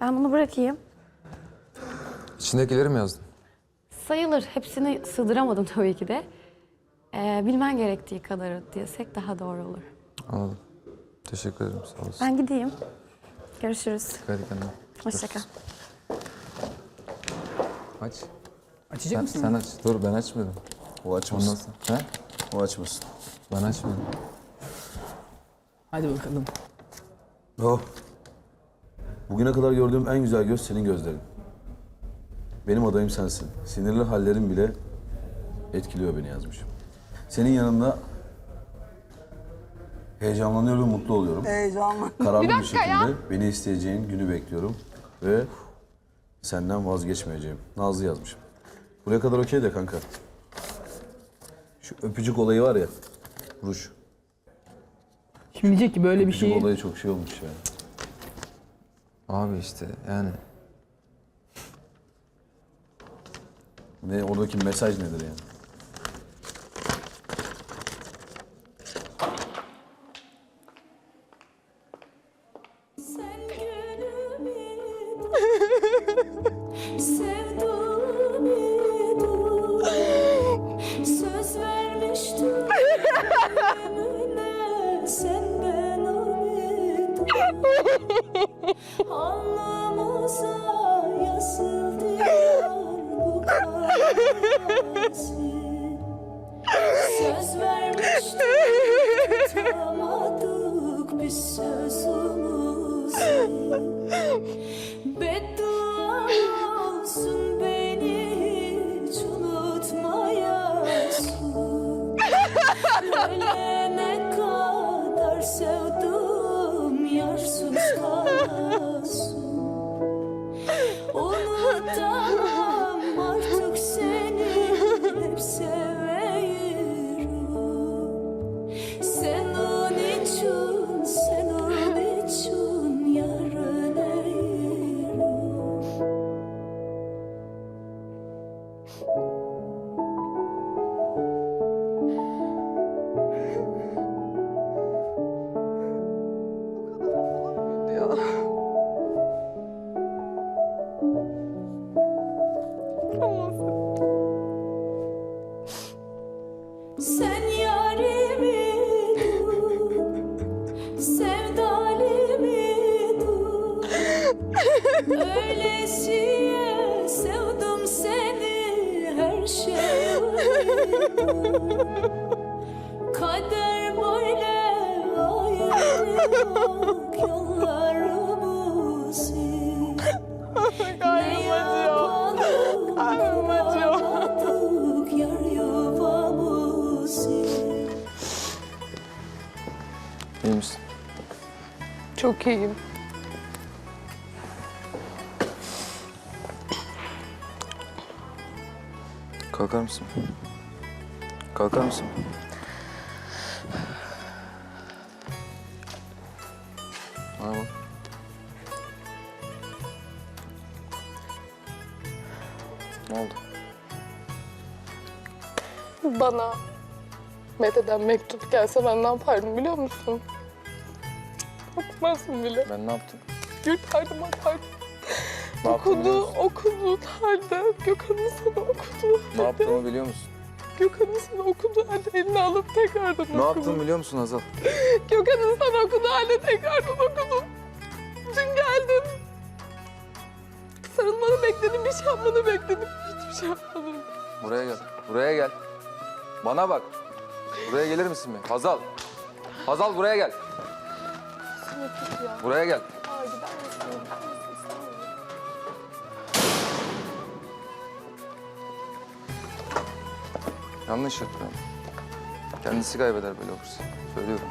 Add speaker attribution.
Speaker 1: Ben bunu bırakayım.
Speaker 2: İçindekileri mi yazdın?
Speaker 1: Sayılır. Hepsini sığdıramadım tabii ki de. Ee, bilmen gerektiği kadarı diyesek daha doğru olur.
Speaker 2: Anladım. Teşekkür ederim sağ olasın.
Speaker 1: Ben gideyim. Görüşürüz.
Speaker 2: Dikkat et kendine.
Speaker 1: Hoşça kal.
Speaker 2: Aç.
Speaker 3: Açacak
Speaker 2: Sen,
Speaker 3: mısın?
Speaker 2: sen aç. Dur ben açmadım.
Speaker 4: O
Speaker 2: Ondan
Speaker 4: açmasın.
Speaker 2: sonra. He?
Speaker 4: O açmasın.
Speaker 2: Ben açmadım.
Speaker 3: Hadi bakalım.
Speaker 4: Oh. Bugüne kadar gördüğüm en güzel göz senin gözlerin. Benim adayım sensin. Sinirli hallerin bile etkiliyor beni yazmışım. Senin yanında heyecanlanıyorum ve mutlu oluyorum.
Speaker 5: Heyecanlı.
Speaker 4: Kararlı bir, şekilde beni isteyeceğin günü bekliyorum ve senden vazgeçmeyeceğim. Nazlı yazmışım. Buraya kadar okey de kanka. Şu öpücük olayı var ya. Ruş.
Speaker 3: Şimdi diyecek ki böyle bir
Speaker 4: Öpücük
Speaker 3: şeyi
Speaker 4: olayı çok şey olmuş ya.
Speaker 2: Abi işte yani.
Speaker 4: Ne oradaki mesaj nedir yani?
Speaker 6: Sen gönlümü sevdumi Söz vermiştik tutamadık biz sözümüzü. Beddua olsun beni hiç unutmayasın. Ölene kadar sevdim yarsız kalasın Kader böyle ayırıyor yollarımızı Ne yapalım bulamadık yar
Speaker 2: İyi misin?
Speaker 7: Çok iyiyim.
Speaker 2: Kalkar mısın? Kalkar mısın? Bana bak. Ne oldu?
Speaker 7: Bana Mete'den mektup gelse ben ne yapardım biliyor musun? Okumazdım bile.
Speaker 2: Ben ne yaptım?
Speaker 7: Yürüterdim atardım.
Speaker 2: Ne yaptım biliyor
Speaker 7: Okudu,
Speaker 2: musun?
Speaker 7: okudu halde. Gökhan'ın sana okudu.
Speaker 2: Ne yaptığımı biliyor musun?
Speaker 7: Gökhan'ın sana okudu halde elini alıp tekrardan
Speaker 2: Ne
Speaker 7: okudu.
Speaker 2: yaptım biliyor musun Hazal?
Speaker 7: Gökhan'ın sana okudu halde tekrardan okudum. Dün geldin. Sarılmanı bekledim, bir şey yapmanı bekledim. Hiçbir şey yapmadım.
Speaker 2: Buraya gel. Buraya gel. Bana bak. Buraya gelir misin bir? Hazal. Hazal buraya gel.
Speaker 7: Ya.
Speaker 2: Buraya gel.
Speaker 7: Aa, gider misin? Gider misin?
Speaker 2: Yanlış yapıyorum. Kendisi kaybeder böyle olursa. Söylüyorum.